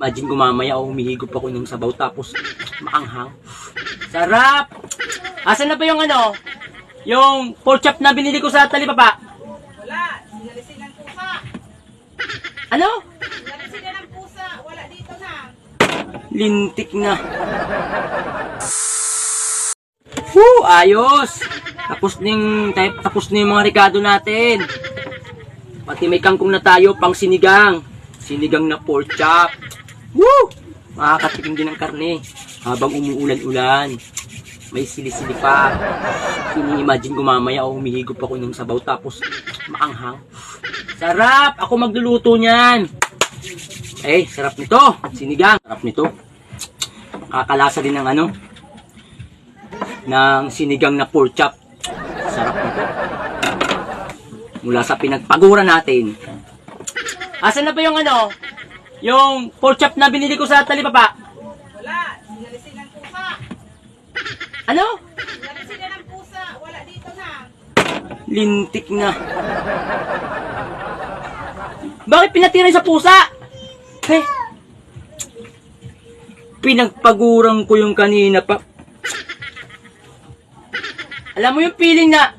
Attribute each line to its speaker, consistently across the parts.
Speaker 1: Imagine ko mamaya oh, humihigop ako ng sabaw tapos maanghang. Sarap! Asan na ba yung ano? Yung pork chop na binili ko sa talipapa?
Speaker 2: Wala, sinalisin ng pusa.
Speaker 1: Ano?
Speaker 2: Sinalisin na ng pusa, wala dito na.
Speaker 1: Lintik na. Woo! Ayos! Tapos ning tapos na yung mga rekado natin. Pati may kangkong na tayo pang sinigang. Sinigang na pork chop. Woo! Makakatikim din ng karne habang umuulan-ulan. May sili-sili pa. Ini-imagine ko mamaya oh, humihigop ako ng sabaw tapos maanghang. Sarap! Ako magluluto niyan. Eh, sarap nito. Sinigang. Sarap nito. Kakalasa din ng ano, ng sinigang na pork chop. Sarap nito. Mula sa pinagpagura natin. Asan na ba yung ano, yung pork chop na binili ko sa talipapa?
Speaker 2: Wala, sinalisin ng pusa.
Speaker 1: Ano?
Speaker 2: Sinalisin na ng pusa, wala dito na.
Speaker 1: Lintik na. Bakit pinatira sa pusa? Eh, pinagpagurang ko yung kanina pa. Alam mo yung feeling na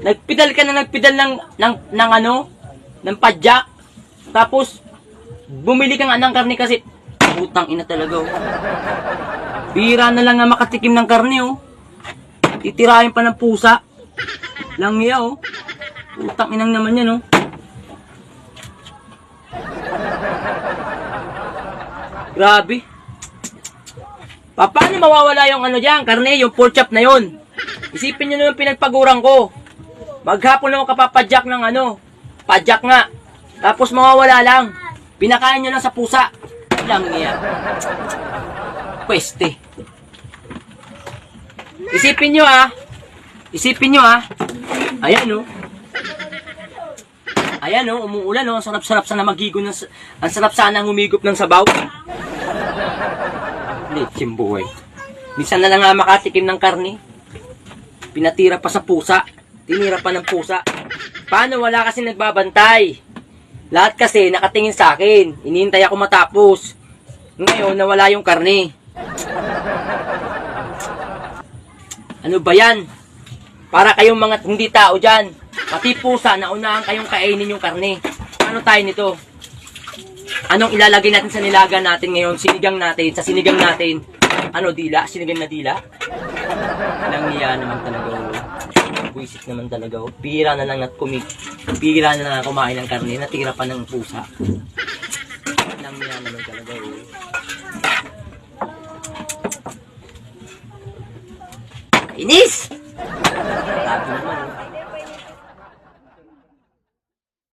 Speaker 1: nagpidal ka na nagpidal ng, ng, ng ano, ng padyak, tapos bumili ka nga ng karne kasi putang ina talaga oh. Bira na lang nga makatikim ng karne oh. Titirahin pa ng pusa. Langya oh. Utang inang naman yan oh. Grabe. Pa, paano mawawala yung ano dyan, karne, yung pork chop na yun? Isipin nyo naman pinagpaguran ko. Maghapon lang ako kapapadyak ng ano, padyak nga. Tapos mawawala lang. Pinakain nyo lang sa pusa. Lang niya. Pweste. Isipin nyo ah. Isipin nyo ah. Ayan oh. Ayan oh, umuulan oh. Sarap-sarap sana magigo ng... Ang sarap sana humigop ng sabaw. Lechim buhay. Minsan na lang nga makatikim ng karne. Pinatira pa sa pusa. Tinira pa ng pusa. Paano wala kasi nagbabantay? Lahat kasi nakatingin sa akin. Inihintay ako matapos. Ngayon, nawala yung karne. Ano ba yan? Para kayong mga hindi tao dyan. Pati pusa, naunahan kayong kainin yung karne. Ano tayo nito? Anong ilalagay natin sa nilaga natin ngayon? Sinigang natin, sa sinigang natin. Ano, dila? Sinigang na dila? Langya naman talaga. oh. Buisit naman talaga. oh. Pira na lang at kumik. Pira na at kumain ng karne. Natira pa ng pusa. Langya naman talaga. oh. Inis!